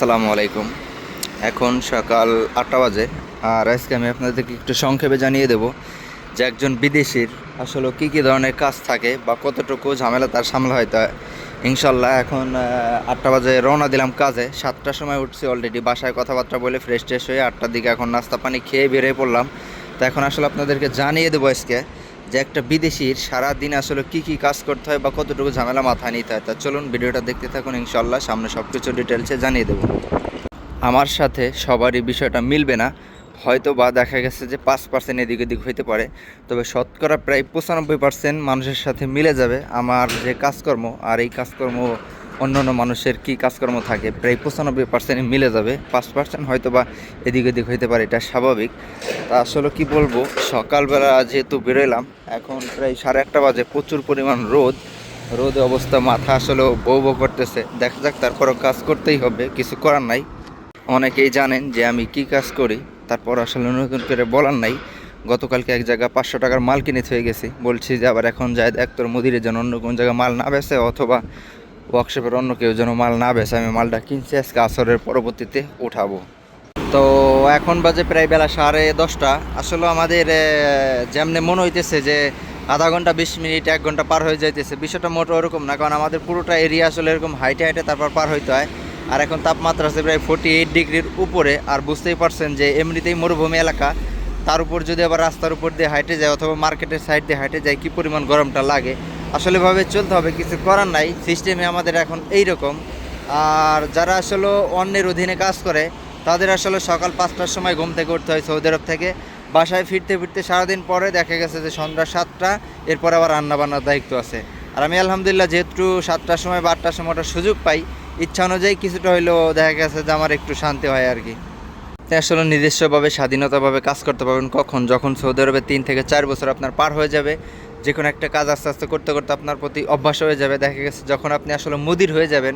আসসালামু আলাইকুম। এখন সকাল আটটা বাজে, আর আজকে আমি আপনাদেরকে একটু সংক্ষেপে জানিয়ে দেব যে একজন বিদেশির আসলে কী কী ধরনের কাজ থাকে বা কতটুকু ঝামেলা তার সামলা হয় তা ইনশাল্লাহ এখন আটটা বাজে রওনা দিলাম কাজে। সাতটার সময় উঠছি অলরেডি বাসায় কথাবার্তা বলে ফ্রেশ ট্রেশ হয়ে আটটার দিকে এখন নাস্তা পানি খেয়ে বেরিয়ে পড়লাম। তো এখন আসলে আপনাদেরকে জানিয়ে দেবো আজকে যে একটা বিদেশির সারা দিন আসলে কি কি কাজ করতে হয় বা কতটুকু ঝামেলা মাথায় নিতে হয়, তা চলুন ভিডিওটা দেখতে থাকুন ইনশাল্লাহ সামনে সব কিছু ডিটেলসে জানিয়ে দেবো। আমার সাথে সবারই বিষয়টা মিলবে না। হয়তো বা দেখা গেছে যে পাঁচ পার্সেন্ট এদিক ওদিক হইতে পারে। তবে শতকরা প্রায় পঁচানব্বই পার্সেন্ট মানুষের সাথে মিলে যাবে আমার যে কাজকর্ম, আর এই কাজকর্ম অন্য অন্য মানুষের কি কাজকর্ম থাকে, প্রায় পঁচানব্বই পার্সেন্ট মিলে যাবে। পাঁচ পার্সেন্ট হয়তো বা এদিক ওদিক হইতে পারে, এটা স্বাভাবিক। তা আসলে কি বলব, সকালবেলা যেহেতু বেরোলাম এখন প্রায় সাড়ে আটটা বাজে, প্রচুর পরিমাণ রোদ। রোদে অবস্থা, মাথা আসলে বউ বউ করতেছে। দেখা যাক, তারপরও কাজ করতেই হবে, কিছু করার নাই। অনেকেই জানেন যে আমি কি কাজ করি, তারপর আসলে নতুন করে বলার নাই। গতকালকে এক জায়গায় পাঁচশো টাকার মাল কিনে থয়ে গেছি। বলছি যে আবার এখন যায় এক তোর মুদিরের জন্য অন্য কোন জায়গায় মাল না বেসে অথবা ওয়ার্কশপের অন্য কেউ যেন মাল না বেসে আমি মালটা কিনছি, আজকে আসরের পরবর্তীতে উঠাবো। তো এখন বাজে প্রায় বেলা সাড়ে দশটা। আসলে আমাদের যেমনে মনে হইতেছে যে আধা ঘণ্টা, বিশ মিনিট, এক ঘণ্টা পার হয়ে যাইতেছে, বিষয়টা মোটো ওরকম না, কারণ আমাদের পুরোটা এরিয়া আসলে এরকম হাইটে হাইটে তারপর পার হইতে হয়। আর এখন তাপমাত্রা আছে প্রায় ফোর্টি এইট ডিগ্রির উপরে, আর বুঝতেই পারছেন যে এমনিতেই মরুভূমি এলাকা। তার উপর যদি আবার রাস্তার উপর দিয়ে হাইটে যায় অথবা মার্কেটের সাইড দিয়ে হাইটে যায়, কী পরিমাণ গরমটা লাগে। আসলে ভাবে চলতে হবে, কিছু করার নাই। সিস্টেমে আমাদের এখন এই রকম আর যারা আসলে অন্যের অধীনে কাজ করে, তাদের আসলে সকাল পাঁচটার সময় ঘুম থেকে উঠতে হয় সৌদি আরব থেকে। বাসায় ফিরতে ফিরতে সারাদিন পরে দেখা গেছে যে সন্ধ্যা সাতটা, এরপর আবার রান্না বান্নার দায়িত্ব আছে। আর আমি আলহামদুলিল্লাহ যেহেতু সাতটার সময় বা আটটার সুযোগ পাই, ইচ্ছা অনুযায়ী কিছুটা হইলেও দেখা গেছে যে আমার একটু শান্তি হয় আর কি। আসলে নিজস্বভাবে, স্বাধীনতাভাবে কাজ করতে পারবেন কখন? যখন সৌদি আরবে তিন থেকে চার বছর আপনার পার হয়ে যাবে যে কোনো একটা কাজ আস্তে আস্তে করতে করতে আপনার প্রতি অভ্যাস হয়ে যাবে। দেখা গেছে যখন আপনি আসলে মুদির হয়ে যাবেন,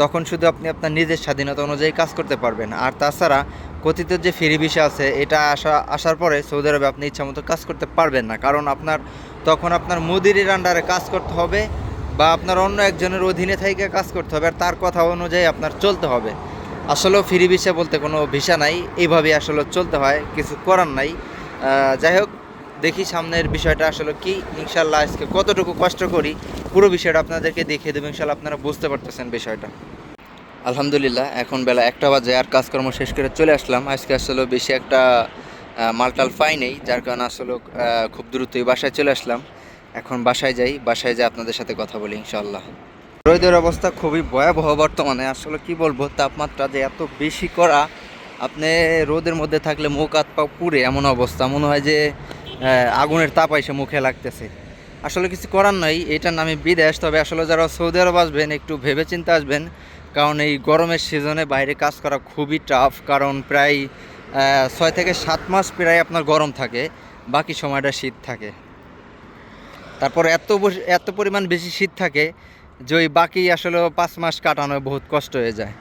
তখন শুধু আপনি আপনার নিজের স্বাধীনতা অনুযায়ী কাজ করতে পারবেন। আর তাছাড়া কথিত যে ফ্রি ভিসা আছে, এটা আসা, আসার পরে সৌদি আরবে আপনি ইচ্ছামতো কাজ করতে পারবেন না। কারণ আপনার, তখন আপনার মুদিরের আন্ডারে কাজ করতে হবে বা আপনার অন্য একজনের অধীনে থেকে কাজ করতে হবে, আর তার কথা অনুযায়ী আপনার চলতে হবে। আসলেও ফ্রি ভিসা বলতে কোনো ভিসা নাই। এইভাবে আসলে চলতে হয়, কিছু করার নাই। যাই হোক দেখি সামনের বিষয়টা আসলে কি। ইনশাল্লাহ আজকে কতটুকু কষ্ট করি, পুরো বিষয়টা আপনাদেরকে দেখিয়ে দেবো। ইনশাল্লাহ আপনারা বুঝতে পারতেছেন বিষয়টা। আলহামদুলিল্লাহ, এখন বেলা একটা বাজে আর কাজকর্ম শেষ করে চলে আসলাম। আজকে আসলে বেশি একটা মালটাল পাই নেই, যার কারণে আসলে খুব দ্রুতই বাসায় চলে আসলাম। এখন বাসায় যাই বাসায় যাই আপনাদের সাথে কথা বলি ইনশাল্লাহ রোদের অবস্থা খুবই ভয়াবহ বর্তমানে। আসলে কি বলব, তাপমাত্রা যে এত বেশি করা আপনি রোদের মধ্যে থাকলে মুখ হাত পা পুড়ে এমন অবস্থা। মনে হয় যে আগুনের তাপ এসে মুখে লাগতেছে। আসলে কিছু করার নাই, এটার নামে বিদেশ, তবে আসলে যারা সৌদি আরব আসবেন, একটু ভেবে চিন্তে আসবেন, কারণ এই গরমের সিজনে বাইরে কাজ করা খুবই টাফ কারণ প্রায় ছয় থেকে সাত মাস প্রায় আপনার গরম থাকে, বাকি সময়টা শীত থাকে। তারপর এত এত পরিমাণ বেশি শীত থাকে, যে ওই বাকি আসলে পাঁচ মাস কাটানো বহুত কষ্ট হয়ে যায়।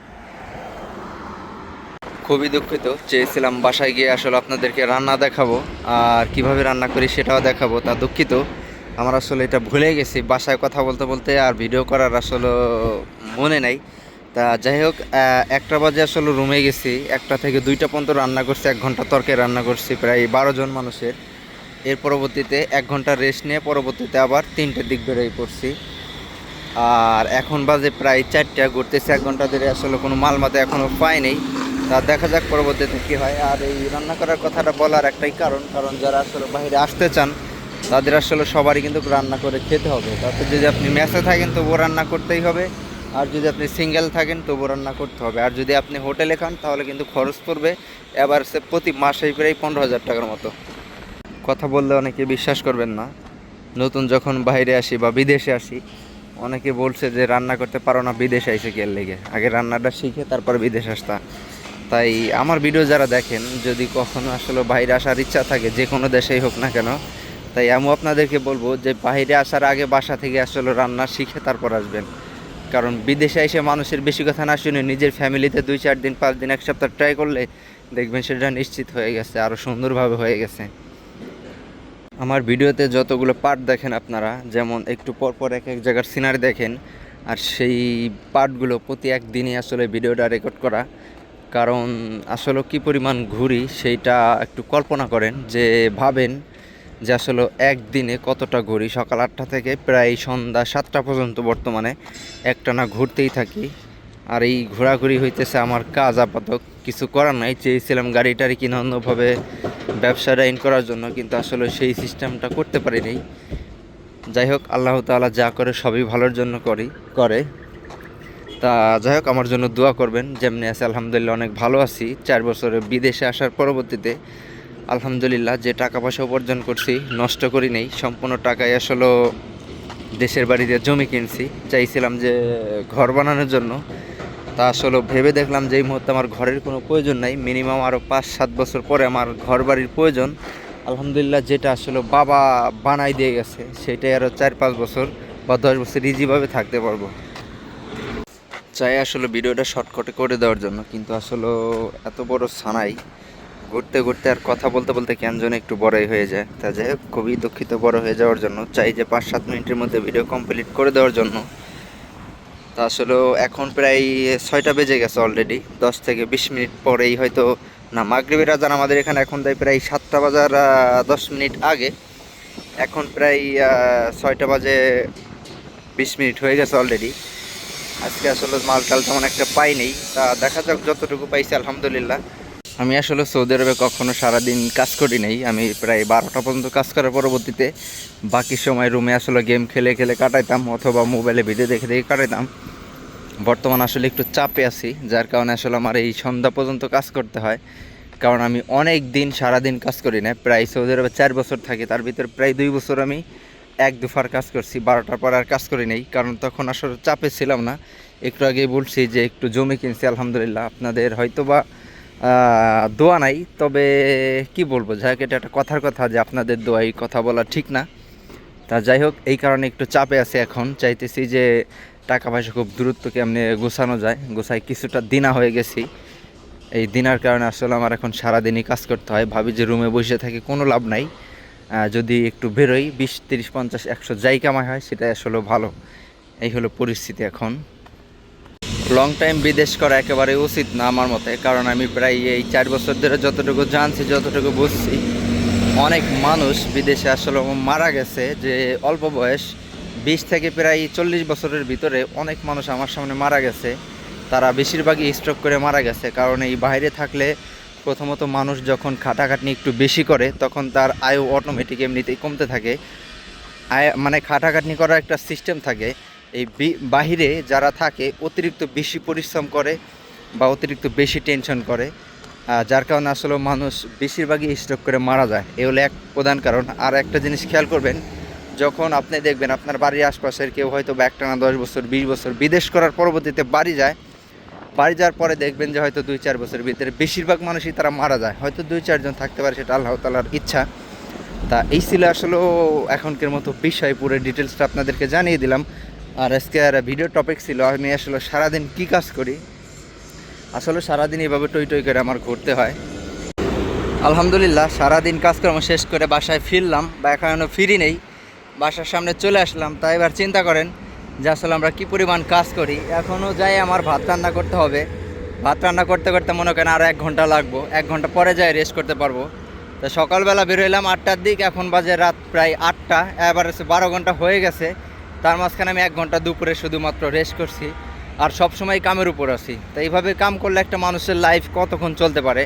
খুবই দুঃখিত। চেয়েছিলাম বাসায় গিয়ে আসলে আপনাদেরকে রান্না দেখাবো আর কীভাবে রান্না করি সেটাও দেখাবো, তা দুঃখিত। আমার আসলে এটা ভুলে গেছি, বাসায় কথা বলতে বলতে আর ভিডিও করার আসলে মনে নাই। তা যাই হোক একটা বাজে আসলে রুমে গেছি, একটা থেকে দুইটা পর্যন্ত রান্না করছি, এক ঘণ্টা তরকারি রান্না করছি, প্রায় বারো জন মানুষের। এর পরবর্তীতে এক ঘণ্টা রেস্ট নিয়ে পরবর্তীতে আবার তিনটের দিক বেরোয় পড়ছি। আর এখন বাজে প্রায় চারটা, ঘুরতেছি এক ঘণ্টা ধরে, আসলে কোনো মাল মাতে এখনও পাই নেই। তা দেখা যাক পরবর্তীতে কী হয়। আর এই রান্না করার কথাটা বলার একটাই কারণ কারণ যারা আসলে বাইরে আসতে চান, তাদের আসলে সবারই কিন্তু রান্না করে খেতে হবে। তাতে যদি আপনি মেসে থাকেন, তবুও রান্না করতেই হবে। আর যদি আপনি সিঙ্গেল থাকেন, তবুও রান্না করতে হবে। আর যদি আপনি হোটেলে খান, তাহলে কিন্তু খরচ পড়বে এবার সে প্রতি মাসেই প্রায় পনেরো হাজার টাকার মতো। কথা বললে অনেকে বিশ্বাস করবেন না। নতুন যখন বাইরে আসি বা বিদেশে আসি, অনেকে বলছে যে, রান্না করতে পারো না, বিদেশে আইসে কে লেগে। আগে রান্নাটা শিখে তারপর বিদেশ আসতা তাই আমার ভিডিও যারা দেখেন, যদি কখনো আসলে বাইরে আসার ইচ্ছা থাকে, যে কোনো দেশেই হোক না কেন, তাই আমি আপনাদেরকে বলব যে বাইরে আসার আগে বাসা থেকে আসলে রান্না শিখে তারপর আসবেন। কারণ বিদেশে এসে মানুষের বেশি কথা না শুনে নিজের ফ্যামিলিতে দুই চার দিন, পাঁচ দিন, এক সপ্তাহ ট্রাই করলে দেখবেন সেটা নিশ্চিত হয়ে গেছে আরও সুন্দরভাবে হয়ে গেছে। আমার ভিডিওতে যতগুলো পার্ট দেখেন আপনারা, যেমন একটু পর পর এক এক জায়গার সিনারি দেখেন, আর সেই পার্টগুলো প্রতি একদিনই আসলে ভিডিওটা রেকর্ড করা। কারণ আসলে কী পরিমাণ ঘুরি সেইটা একটু কল্পনা করেন যে ভাবেন যে আসলে একদিনে কতটা ঘুরি? সকাল আটটা থেকে প্রায় সন্ধ্যা সাতটা পর্যন্ত বর্তমানে একটানা ঘুরতেই থাকি। আর এই ঘোরাঘুরি হইতেছে আমার কাজ আপাতত। কিছু করার নাই, চেয়েছিলাম গাড়িটারি কিনে অন্যভাবে ব্যবসা লাইন করার জন্য, কিন্তু আসলে সেই সিস্টেমটা করতে পারিনি। যাই হোক, আল্লাহ তাআলা যা করে সবই ভালোর জন্য করি, করে। তা যাই হোক, আমার জন্য দোয়া করবেন, যেমনি আছে, আলহামদুলিল্লাহ অনেক ভালো আছি। চার বছরে বিদেশে আসার পরবর্তীতে, আলহামদুলিল্লাহ যে টাকা পয়সা উপার্জন করছি, নষ্ট করি নেই। সম্পূর্ণ টাকায় আসলে দেশের বাড়িতে জমি কিনছি। চাইছিলাম যে ঘর বানানোর জন্য। তা আসলে ভেবে দেখলাম যে এই মুহূর্তে আমার ঘরের কোনো প্রয়োজন নাই। মিনিমাম আরও পাঁচ সাত বছর পরে আমার ঘর বাড়ির প্রয়োজন। আলহামদুলিল্লাহ যেটা আসলে বাবা বানাই দিয়ে গেছে, সেটাই আরও চার পাঁচ বছর বা দশ বছর ইজিভাবে থাকতে পারব। চাই আসলে ভিডিওটা শর্টকাটে করে দেওয়ার জন্য, কিন্তু আসলে এত বড় সানাই ঘুরতে ঘুরতে আর কথা বলতে বলতে কেন যেন একটু বড়ই হয়ে যায়। তা যাই হোক, খুবই দুঃখিত বড় হয়ে যাওয়ার জন্য। চাই যে পাঁচ সাত মিনিটের মধ্যে ভিডিও কমপ্লিট করে দেওয়ার জন্য। তা আসলে এখন প্রায় ছয়টা বেজে গেছে অলরেডি দশ থেকে বিশ মিনিট পরেই হয়তো, না, মাগরিবের আজান আমাদের এখানে এখন দেয় প্রায় সাতটা বাজার দশ মিনিট আগে। এখন প্রায় ছয়টা বাজে বিশ মিনিট হয়ে গেছে অলরেডি আজকে আসলে মাল টাল তেমন একটা পাইনি। তা দেখা যাক যতটুকু পাইছি, আলহামদুলিল্লাহ। আমি আসলে সৌদি আরবে কখনো সারাদিন কাজ করি নাই। আমি প্রায় বারোটা পর্যন্ত কাজ করার পরবর্তীতে বাকি সময় রুমে আসলে গেম খেলে খেলে কাটাইতাম অথবা মোবাইলে ভিডিও দেখে দেখে কাটাইতাম। বর্তমান আসলে একটু চাপে আছি, যার কারণে আসলে আমার এই সন্ধ্যা পর্যন্ত কাজ করতে হয়। কারণ আমি অনেক দিন সারাদিন কাজ করি না প্রায় সৌদি আরবে চার বছর থাকি, তার ভিতরে প্রায় দুই বছর আমি এক দুফার কাজ করছি, বারোটার পর আর কাজ করি নাই, কারণ তখন আসলে চাপে ছিলাম না। একটু আগে বলছি যে একটু জমি কিনছি, আলহামদুলিল্লাহ। আপনাদের হয়তো বা দোয়া নাই, তবে কি বলব, যাই হোক, এটা একটা কথার কথা যে আপনাদের দোয়াই কথা বলা ঠিক না। তা যাই হোক, এই কারণে একটু চাপে আছে এখন। চাইতেছি যে টাকা পয়সা খুব দ্রুত কেমনে গোছানো যায়। গোছায় কিছুটা দিনা হয়ে গেছি। এই দিনার কারণে আসলে আমার এখন সারাদিনই কাজ করতে হয়। ভাবি যে রুমে বসে থাকি, কোনো লাভ নাই। যদি একটু বেরোই, বিশ, তিরিশ, পঞ্চাশ, একশো যাই কামাই হয়, সেটাই আসলে ভালো। এই হলো পরিস্থিতি এখন। লং টাইম বিদেশ করা একেবারে উচিত না আমার মতে, কারণ আমি প্রায় এই চার বছর ধরে যতটুকু জানছি, যতটুকু বুঝছি, অনেক মানুষ বিদেশে আসলে মারা গেছে যে অল্প বয়স, বিশ থেকে প্রায় চল্লিশ বছরের ভিতরে অনেক মানুষ আমার সামনে মারা গেছে। তারা বেশিরভাগই স্ট্রোক করে মারা গেছে, কারণ এই বাইরে থাকলে প্রথমত মানুষ যখন খাটাখাটনি একটু বেশি করে, তখন তার আয়ু অটোমেটিক এমনিতেই কমতে থাকে। আয় মানে খাটাখাটনি করার একটা সিস্টেম থাকে। এই বাহিরে যারা থাকে, অতিরিক্ত বেশি পরিশ্রম করে বা অতিরিক্ত বেশি টেনশন করে যার কারণে আসলে মানুষ বেশিরভাগই স্ট্রোক করে মারা যায়। এ হলো এক প্রধান কারণ। আর একটা জিনিস খেয়াল করবেন, যখন আপনি দেখবেন আপনার বাড়ির আশপাশের কেউ হয়তো বা একটা না দশ বছর, বিশ বছর বিদেশ করার পরবর্তীতে বাড়ি যায় বাড়ি যাওয়ার পরে দেখবেন যে হয়তো দুই চার বছরের ভিতরে বেশিরভাগ মানুষই তারা মারা যায়। হয়তো দুই চারজন থাকতে পারে, সেটা আল্লাহ তালার ইচ্ছা। তা এই ছিল আসলে এখনকার মতো বিষয় পুরো ডিটেলসটা আপনাদেরকে জানিয়ে দিলাম। আর আজকে আর ভিডিও টপিক ছিল, আমি আসলে সারাদিন কি কাজ করি? আসলে সারাদিন এভাবে টই টই করে আমার ঘুরতে হয়। আলহামদুলিল্লাহ, সারাদিন কাজকর্ম শেষ করে বাসায় ফিরলাম, বা এখনও ফিরি নেই। বাসার সামনে চলে আসলাম তাই এবার চিন্তা করেন যে আসলে আমরা কী পরিমাণ কাজ করি এখনও যাই আমার ভাত রান্না করতে হবে। ভাত রান্না করতে করতে মনে করেন আরও এক ঘণ্টা লাগবো, এক ঘণ্টা পরে যাই রেস্ট করতে পারব। তো সকালবেলা বেরোইলাম আটটার দিক, এখন বাজে রাত প্রায় আটটা, এবার বারো ঘণ্টা হয়ে গেছে। তার মাঝখানে আমি এক ঘণ্টা দুপুরে শুধুমাত্র রেস্ট করছি আর সব সময় কামের উপর আছি। তো এইভাবে কাম করলে একটা মানুষের লাইফ কতক্ষণ চলতে পারে?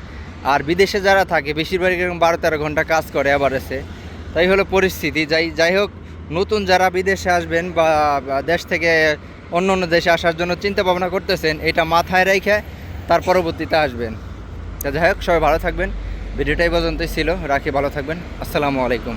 আর বিদেশে যারা থাকে বেশিরভাগ এরকম বারো তেরো ঘণ্টা কাজ করে এসে তাই হলো পরিস্থিতি। যাই যাই হোক নতুন যারা বিদেশে আসবেন বা দেশ থেকে অন্য অন্য দেশে আসার জন্য চিন্তা ভাবনা করতেছেন, এটা মাথায় রেখে তার পরবর্তীতে আসবেন। যাই হোক, সবাই ভালো থাকবেন। ভিডিওটাই পর্যন্তই ছিল। রাখি, ভালো থাকবেন। আসসালামু আলাইকুম।